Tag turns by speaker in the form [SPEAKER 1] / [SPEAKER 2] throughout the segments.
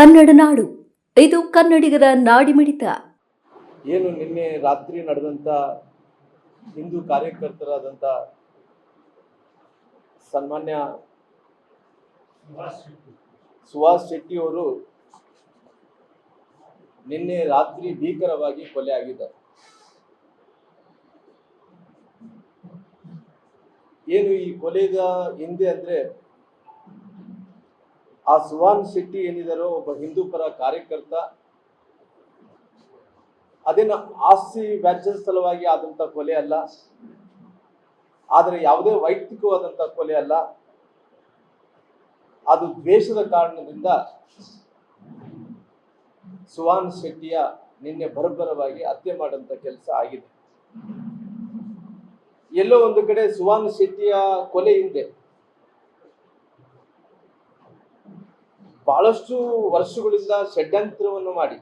[SPEAKER 1] ಕನ್ನಡ ನಾಡು. ಇದು ಕನ್ನಡಿಗರ ನಾಡಿಮಿಡಿತ.
[SPEAKER 2] ಏನು ನಿನ್ನೆ ರಾತ್ರಿ ನಡೆದಂತ ಹಿಂದೂ ಕಾರ್ಯಕರ್ತರಾದಂಥ ಸನ್ಮಾನ್ಯ ಸುಹಾಸ್ ಶೆಟ್ಟಿ ಅವರು ನಿನ್ನೆ ರಾತ್ರಿ ಭೀಕರವಾಗಿ ಕೊಲೆ ಆಗಿದ್ದಾರೆ. ಏನು ಈ ಕೊಲೆದ ಹಿಂದೆ ಅಂದ್ರೆ ಆ ಸುಹಾನ್ ಶೆಟ್ಟಿ ಏನಿದಾರೋ ಒಬ್ಬ ಹಿಂದೂ ಪರ ಕಾರ್ಯಕರ್ತ, ಅದೇನು ಆಸ್ತಿ ವ್ಯಾಜ್ಯದ ಸ್ಥಳವಾಗಿ ಆದಂತ ಕೊಲೆ ಅಲ್ಲ, ಆದರೆ ಯಾವುದೇ ವೈಯಕ್ತಿಕವಾದಂತ ಕೊಲೆ ಅಲ್ಲ. ಅದು ದ್ವೇಷದ ಕಾರಣದಿಂದ ಸುಹಾನ್ ಶೆಟ್ಟಿಯ ನಿನ್ನೆ ಬರಬರವಾಗಿ ಹತ್ಯೆ ಮಾಡಂತ ಕೆಲಸ ಆಗಿದೆ. ಎಲ್ಲೋ ಒಂದು ಕಡೆ ಸುಹಾನ್ ಶೆಟ್ಟಿಯ ಕೊಲೆ ಹಿಂದೆ ಬಹಳಷ್ಟು ವರ್ಷಗಳಿಂದ ಷಡ್ಯಂತ್ರವನ್ನು ಮಾಡಿ.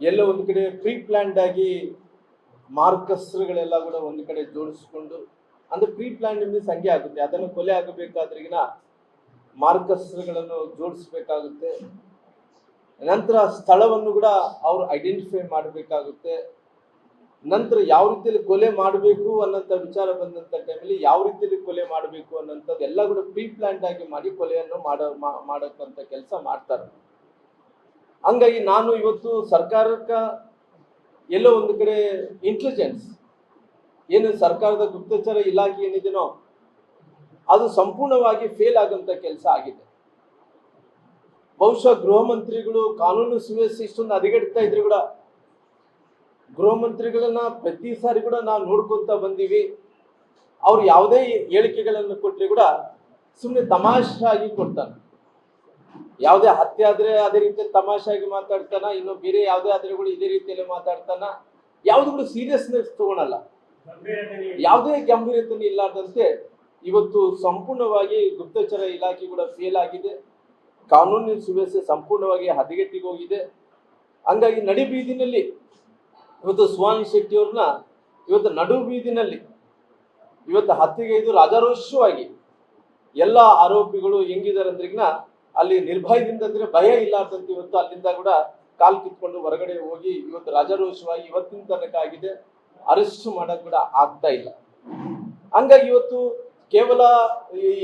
[SPEAKER 2] ಎಲ್ಲ ಒಂದು ಕಡೆ ಪ್ರೀ ಪ್ಲಾನ್ಡ್ ಆಗಿ ಮಾರ್ಕಸ್ಗಳೆಲ್ಲ ಕೂಡ ಒಂದು ಕಡೆ ಜೋಡಿಸ್ಕೊಂಡು, ಅಂದ್ರೆ ಪ್ರೀ ಪ್ಲಾನ್ ಮೀನ್ಸ್ ಹಂಗೆ ಆಗುತ್ತೆ. ಅದನ್ನು ಕೊಲೆ ಆಗಬೇಕಾದ್ರಿಗಿನ ಮಾರ್ಕಸ್ಗಳನ್ನು ಜೋಡಿಸ್ಬೇಕಾಗುತ್ತೆ. ನಂತರ ಸ್ಥಳವನ್ನು ಕೂಡ ಅವರು ಐಡೆಂಟಿಫೈ ಮಾಡಬೇಕಾಗುತ್ತೆ. ನಂತರ ಯಾವ ರೀತಿಯಲ್ಲಿ ಕೊಲೆ ಮಾಡಬೇಕು ಅನ್ನೋಂಥ ವಿಚಾರ ಬಂದಂತ ಟೈಮಲ್ಲಿ ಯಾವ ರೀತಿಯಲ್ಲಿ ಕೊಲೆ ಮಾಡಬೇಕು ಅನ್ನೋಂಥದ್ದು ಎಲ್ಲ ಕೂಡ ಪ್ರೀ ಪ್ಲಾನ್ಡ್ ಆಗಿ ಮಾಡಿ ಕೊಲೆಯನ್ನು ಮಾಡೋ, ಮಾ- ಮಾಡಕ್ಕಂತ ಕೆಲಸ ಮಾಡ್ತಾರೆ. ಹಂಗಾಗಿ ನಾನು ಇವತ್ತು ಸರ್ಕಾರಕ್ಕೆ ಎಲ್ಲೋ ಒಂದು ಕಡೆ ಇಂಟೆಲಿಜೆನ್ಸ್ ಏನು ಸರ್ಕಾರದ ಗುಪ್ತಚರ ಇಲಾಖೆ ಏನಿದೆಯೋ ಅದು ಸಂಪೂರ್ಣವಾಗಿ ಫೇಲ್ ಆಗಂತ ಕೆಲಸ ಆಗಿದೆ. ಬಹುಶಃ ಗೃಹ ಮಂತ್ರಿಗಳು ಕಾನೂನು ಸುವ್ಯವಸ್ಥೆ ಇಷ್ಟೊಂದು ಹದಗೆಡ್ತಾ ಇದ್ರು ಕೂಡ ಗೃಹ ಮಂತ್ರಿಗಳನ್ನ ಪ್ರತಿ ಸಾರಿ ಕೂಡ ನಾವು ನೋಡ್ಕೊತಾ ಬಂದೀವಿ. ಅವ್ರು ಯಾವುದೇ ಹೇಳಿಕೆಗಳನ್ನು ಕೊಟ್ಟರೆ ಕೂಡ ಸುಮ್ಮನೆ ತಮಾಷಾಗಿ ಕೊಡ್ತಾನೆ. ಯಾವುದೇ ಹತ್ಯೆ ಆದ್ರೆ ಅದೇ ರೀತಿಯಲ್ಲಿ ತಮಾಷಾಗಿ ಮಾತಾಡ್ತಾನ, ಇನ್ನು ಬೇರೆ ಯಾವುದೇ ಆದ್ರೆಗಳು ಇದೇ ರೀತಿಯಲ್ಲಿ ಮಾತಾಡ್ತಾನ. ಯಾವ್ದು ಕೂಡ ಸೀರಿಯಸ್ನೆಸ್ ತಗೊಳಲ್ಲ. ಯಾವುದೇ ಗಂಭೀರತೆ ಇಲ್ಲಾರ್ದಂತೆ ಇವತ್ತು ಸಂಪೂರ್ಣವಾಗಿ ಗುಪ್ತಚರ ಇಲಾಖೆ ಕೂಡ ಫೇಲ್ ಆಗಿದೆ. ಕಾನೂನಿನ ಸುವ್ಯವಸ್ಥೆ ಸಂಪೂರ್ಣವಾಗಿ ಹದಗೆಟ್ಟಿಗೆ ಹೋಗಿದೆ ಹಂಗಾಗಿ ನಡಿ ಬೀದಿನಲ್ಲಿ ಇವತ್ತು ಸುಹಾನಿ ಶೆಟ್ಟಿಯವ್ರನ್ನ ಇವತ್ತು ನಡು ಬೀದಿನಲ್ಲಿ, ಇವತ್ತು ಹತ್ಯೆಗೈದು ರಾಜಾರೋಷವಾಗಿ ಎಲ್ಲ ಆರೋಪಿಗಳು ಹೆಂಗಿದ್ದಾರೆ ಅಂದ್ರಿಗಿನ ಅಲ್ಲಿ ನಿರ್ಭಯದಿಂದ ಅಂದ್ರೆ ಭಯ ಇಲ್ಲಾರ್ದಂತೆ ಇವತ್ತು ಅಲ್ಲಿಂದ ಕೂಡ ಕಾಲ್ ಕಿತ್ಕೊಂಡು ಹೊರಗಡೆ ಹೋಗಿ ಇವತ್ತು ರಾಜಾರೋಷವಾಗಿ ಇವತ್ತಿನ ತನಕ ಆಗಿದೆ. ಅರೆಸ್ಟ್ ಮಾಡಕ್ ಕೂಡ ಆಗ್ತಾ ಇಲ್ಲ. ಹಂಗಾಗಿ ಇವತ್ತು ಕೇವಲ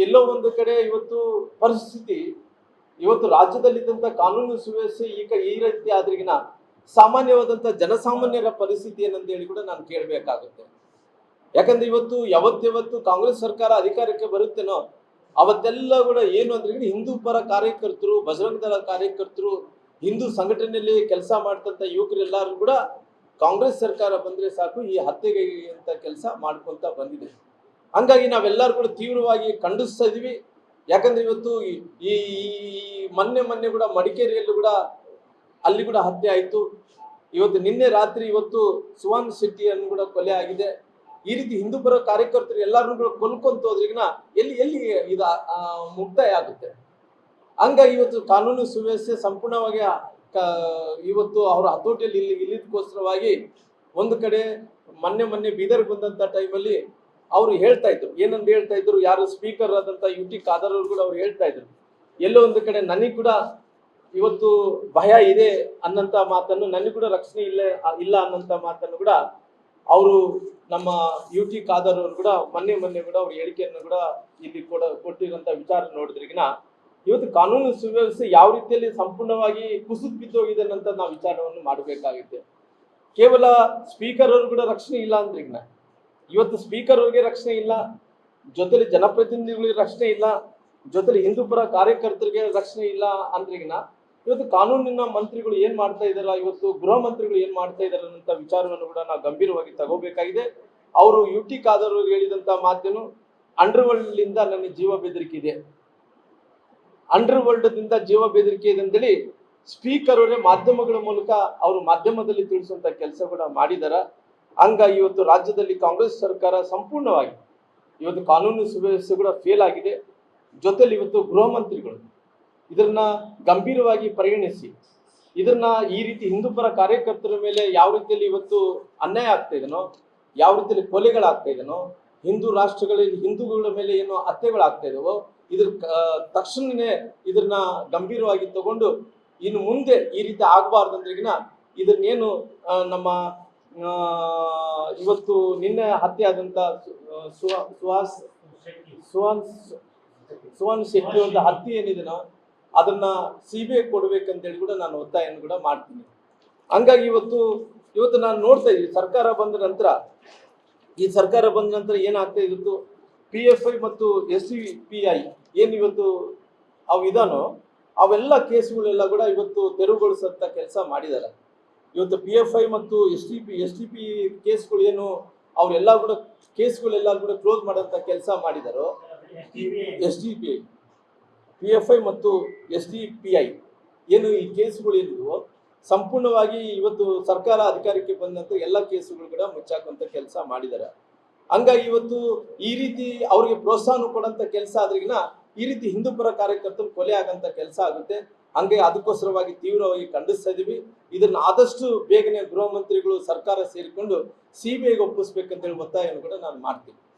[SPEAKER 2] ಎಲ್ಲೋ ಒಂದು ಕಡೆ ಇವತ್ತು ಪರಿಸ್ಥಿತಿ, ಇವತ್ತು ರಾಜ್ಯದಲ್ಲಿದ್ದಂಥ ಕಾನೂನು ಸುವ್ಯವಸ್ಥೆ ಈಗ ಈ ರೀತಿ ಆದ್ರಿಗಿನ ಸಾಮಾನ್ಯವಾದಂಥ ಜನಸಾಮಾನ್ಯರ ಪರಿಸ್ಥಿತಿ ಏನಂತ ಹೇಳಿ ಕೂಡ ನಾನು ಕೇಳಬೇಕಾಗುತ್ತೆ. ಯಾಕಂದ್ರೆ ಇವತ್ತು ಯಾವತ್ತಿವತ್ತು ಕಾಂಗ್ರೆಸ್ ಸರ್ಕಾರ ಅಧಿಕಾರಕ್ಕೆ ಬರುತ್ತೇನೋ ಅವತ್ತೆಲ್ಲ ಕೂಡ ಏನು ಅಂದ್ರೆ ಹಿಂದೂ ಪರ ಕಾರ್ಯಕರ್ತರು, ಬಜರಂಗ ದಳ ಕಾರ್ಯಕರ್ತರು, ಹಿಂದೂ ಸಂಘಟನೆಯಲ್ಲಿ ಕೆಲಸ ಮಾಡ್ತಂತ ಯುವಕರೆಲ್ಲರೂ ಕೂಡ ಕಾಂಗ್ರೆಸ್ ಸರ್ಕಾರ ಬಂದ್ರೆ ಸಾಕು, ಈ ಹತ್ಯೆಗೆ ಅಂತ ಕೆಲಸ ಮಾಡ್ಕೊಂತ ಬಂದಿದೆ. ಹಂಗಾಗಿ ನಾವೆಲ್ಲರೂ ಕೂಡ ತೀವ್ರವಾಗಿ ಖಂಡಿಸ್ತಾ ಇದೀವಿ. ಯಾಕಂದ್ರೆ ಇವತ್ತು ಈ ಮೊನ್ನೆ ಮೊನ್ನೆ ಕೂಡ ಮಡಿಕೇರಿಯಲ್ಲೂ ಕೂಡ ಅಲ್ಲಿ ಕೂಡ ಹತ್ಯೆ ಆಯಿತು. ಇವತ್ತು ನಿನ್ನೆ ರಾತ್ರಿ ಇವತ್ತು ಸುವರ್ಣ ಶೆಟ್ಟಿಯನ್ನು ಕೂಡ ಕೊಲೆ ಆಗಿದೆ. ಈ ರೀತಿ ಹಿಂದೂ ಪರ ಕಾರ್ಯಕರ್ತರು ಎಲ್ಲರನ್ನೂ ಕೂಡ ಕೊಲ್ಕೊಂತ ಹೋದ್ರಿಗಿನ ಎಲ್ಲಿ ಎಲ್ಲಿ ಇದು ಮುಕ್ತಾಯ ಆಗುತ್ತೆ? ಹಂಗಾಗಿ ಇವತ್ತು ಕಾನೂನು ಸುವ್ಯವಸ್ಥೆ ಸಂಪೂರ್ಣವಾಗಿ ಇವತ್ತು ಅವರ ಹತೋಟಿಯಲ್ಲಿ ಇಲ್ಲಿ ಇಲ್ಲಿದಕ್ಕೋಸ್ಕರವಾಗಿ ಒಂದು ಕಡೆ ಮೊನ್ನೆ ಮೊನ್ನೆ ಬೀದರ್ಗೆ ಬಂದಂತ ಟೈಮಲ್ಲಿ ಅವರು ಹೇಳ್ತಾ ಇದ್ರು. ಏನಂತ ಹೇಳ್ತಾ ಇದ್ರು? ಯಾರು ಸ್ಪೀಕರ್ ಆದಂತ ಯು ಟಿ ಖಾದರ್ ಅವರು ಕೂಡ ಅವ್ರು ಹೇಳ್ತಾ ಇದ್ರು. ಎಲ್ಲೋ ಒಂದು ಕಡೆ ನನಗೆ ಕೂಡ ಇವತ್ತು ಭಯ ಇದೆ ಅನ್ನಂತ ಮಾತನ್ನು ನನಗೆ ಕೂಡ ರಕ್ಷಣೆ ಇಲ್ಲ ಇಲ್ಲ ಅನ್ನಂತ ಮಾತನ್ನು ಕೂಡ ಅವರು ನಮ್ಮ ಯು ಟಿ ಖಾದರ್ ಅವರು ಕೂಡ ಮೊನ್ನೆ ಮೊನ್ನೆ ಕೂಡ ಅವ್ರ ಹೇಳಿಕೆಯನ್ನು ಕೂಡ ಇಲ್ಲಿ ಕೊಡ, ಕೊಟ್ಟಿರುವಂತ ವಿಚಾರ ನೋಡಿದ್ರಿಗಿನ ಇವತ್ತು ಕಾನೂನು ಸುವ್ಯವಸ್ಥೆ ಯಾವ ರೀತಿಯಲ್ಲಿ ಸಂಪೂರ್ಣವಾಗಿ ಕುಸಿದು ಬಿದ್ದೋಗಿದೆ ಅನ್ನಂತ ನಾವು ವಿಚಾರವನ್ನು ಮಾಡಬೇಕಾಗಿದೆ ಕೇವಲ ಸ್ಪೀಕರ್ ಅವರು ಕೂಡ ರಕ್ಷಣೆ ಇಲ್ಲ ಅಂದ್ರಿಗಿನ ಇವತ್ತು ಸ್ಪೀಕರ್ ಅವ್ರಿಗೆ ರಕ್ಷಣೆ ಇಲ್ಲ, ಜೊತೆಲಿ ಜನಪ್ರತಿನಿಧಿಗಳಿಗೆ ರಕ್ಷಣೆ ಇಲ್ಲ, ಜೊತೆಲಿ ಹಿಂದೂ ಪರ ಕಾರ್ಯಕರ್ತರಿಗೆ ರಕ್ಷಣೆ ಇಲ್ಲ ಅಂದ್ರಿಗಿನ ಇವತ್ತು ಕಾನೂನಿನ ಮಂತ್ರಿಗಳು ಏನ್ ಮಾಡ್ತಾ ಇದಾರ ಇವತ್ತು ಗೃಹ ಮಂತ್ರಿಗಳು ಏನ್ ಮಾಡ್ತಾ ಇದಾರೆ ಅನ್ನೋಂತ ವಿಚಾರವನ್ನು ಕೂಡ ನಾವು ಗಂಭೀರವಾಗಿ ತಗೋಬೇಕಾಗಿದೆ. ಅವರು ಯು ಟಿ ಖಾದರ್ ಹೇಳಿದಂತ ಮಾತೇನು ಅಂಡರ್ ವರ್ಲ್ಡ್ ನನ್ನ ಜೀವ ಬೆದರಿಕೆ ಇದೆ. ಅಂಡರ್ ವರ್ಲ್ಡ್ ದಿಂದ ಜೀವ ಬೆದರಿಕೆ ಇದೆ ಅಂತೇಳಿ ಸ್ಪೀಕರ್ ಅವರೇ ಮಾಧ್ಯಮಗಳ ಮೂಲಕ ಅವರು ಮಾಧ್ಯಮದಲ್ಲಿ ತಿಳಿಸುವಂತ ಕೆಲಸ ಕೂಡ ಮಾಡಿದಾರ. ಹಂಗ ಇವತ್ತು ರಾಜ್ಯದಲ್ಲಿ ಕಾಂಗ್ರೆಸ್ ಸರ್ಕಾರ ಸಂಪೂರ್ಣವಾಗಿ ಇವತ್ತು ಕಾನೂನು ಸುವ್ಯವಸ್ಥೆ ಕೂಡ ಫೇಲ್ ಆಗಿದೆ. ಜೊತೆಲಿ ಇವತ್ತು ಗೃಹ ಮಂತ್ರಿಗಳು ಇದನ್ನ ಗಂಭೀರವಾಗಿ ಪರಿಗಣಿಸಿ. ಇದನ್ನ ಈ ರೀತಿ ಹಿಂದೂಪರ ಕಾರ್ಯಕರ್ತರ ಮೇಲೆ ಯಾವ ರೀತಿಯಲ್ಲಿ ಇವತ್ತು ಅನ್ಯಾಯ ಆಗ್ತಾ ಇದನೋ, ಯಾವ ರೀತಿಯಲ್ಲಿ ಕೊಲೆಗಳಾಗ್ತಾ ಇದನೋ, ಹಿಂದೂ ರಾಷ್ಟ್ರಗಳಲ್ಲಿ ಹಿಂದೂಗಳ ಮೇಲೆ ಏನು ಹತ್ಯೆಗಳಾಗ್ತಾ ಇದಾವೋ, ಇದ್ರ ತಕ್ಷಣನೇ ಇದನ್ನ ಗಂಭೀರವಾಗಿ ತಗೊಂಡು ಇನ್ನು ಮುಂದೆ ಈ ರೀತಿ ಆಗಬಾರ್ದಂದ್ರಿಗಿನ ಇದನ್ನೇನು ನಮ್ಮ ಇವತ್ತು ನಿನ್ನೆ ಹತ್ಯೆ ಆದಂತ ಸುಹಾಸ್ ಸುಹಾನ್ ಸುಹಾನ್ ಶೆಟ್ಟಿ ಒಂದು ಹತ್ಯೆ ಏನಿದೆನೋ ಅದನ್ನ ಸಿ ಬಿ ಐ ಕೊಡ್ಬೇಕಂತೇಳಿ ಕೂಡ ನಾನು ಒತ್ತಾಯನ ಕೂಡ ಮಾಡ್ತೀನಿ. ಹಂಗಾಗಿ ಇವತ್ತು ಇವತ್ತು ನಾನು ನೋಡ್ತಾ ಇದ್ದೀನಿ ಸರ್ಕಾರ ಬಂದ ನಂತರ ಈ ಸರ್ಕಾರ ಬಂದ ನಂತರ ಏನಾಗ್ತಾ ಇದ್ದು ಪಿ ಎಫ್ ಐ ಮತ್ತು ಎಸ್ ಸಿ ಪಿ ಐ ಏನು ಇವತ್ತು ಅವು ಇದಾನೋ ಅವೆಲ್ಲ ಕೇಸ್ಗಳೆಲ್ಲ ಕೂಡ ಇವತ್ತು ತೆರವುಗೊಳಿಸಂತ ಕೆಲಸ ಮಾಡಿದ್ದಾರೆ. ಇವತ್ತು ಪಿ ಎಫ್ ಐ ಮತ್ತು S T P S T P ಕೇಸ್ಗಳು ಏನು ಅವರೆಲ್ಲ ಕೂಡ ಕೇಸ್ಗಳೆಲ್ಲ ಕೂಡ ಕ್ಲೋಸ್ ಮಾಡೋಂಥ ಕೆಲಸ ಮಾಡಿದಾರೋ? S T P I P F I ಮತ್ತು ಎಸ್ ಡಿ ಪಿ ಐ ಏನು ಈ ಕೇಸ್ಗಳು ಏನಿದೆಯೋ ಸಂಪೂರ್ಣವಾಗಿ ಇವತ್ತು ಸರ್ಕಾರ ಅಧಿಕಾರಕ್ಕೆ ಬಂದಂಥ ಎಲ್ಲ ಕೇಸುಗಳು ಕೂಡ ಮುಚ್ಚಾಕುವಂಥ ಕೆಲಸ ಮಾಡಿದ್ದಾರೆ. ಹಂಗಾಗಿ ಇವತ್ತು ಈ ರೀತಿ ಅವರಿಗೆ ಪ್ರೋತ್ಸಾಹ ಕೊಡಂತ ಕೆಲಸ ಆದ್ರಿಗಿನ ಈ ರೀತಿ ಹಿಂದೂಪರ ಕಾರ್ಯಕರ್ತರು ಕೊಲೆ ಆಗಂತ ಕೆಲಸ ಆಗುತ್ತೆ. ಹಂಗೆ ಅದಕ್ಕೋಸ್ಕರವಾಗಿ ತೀವ್ರವಾಗಿ ಖಂಡಿಸ್ತಾ ಇದೀವಿ. ಇದನ್ನ ಆದಷ್ಟು ಬೇಗನೆ ಗೃಹ ಮಂತ್ರಿಗಳು ಸರ್ಕಾರ ಸೇರಿಕೊಂಡು ಸಿ ಬಿ ಐಗೆ ಒಪ್ಪಿಸ್ಬೇಕಂತೇಳಿ ಒತ್ತಾಯವನ್ನು ಕೂಡ ನಾನು ಮಾಡ್ತೀನಿ.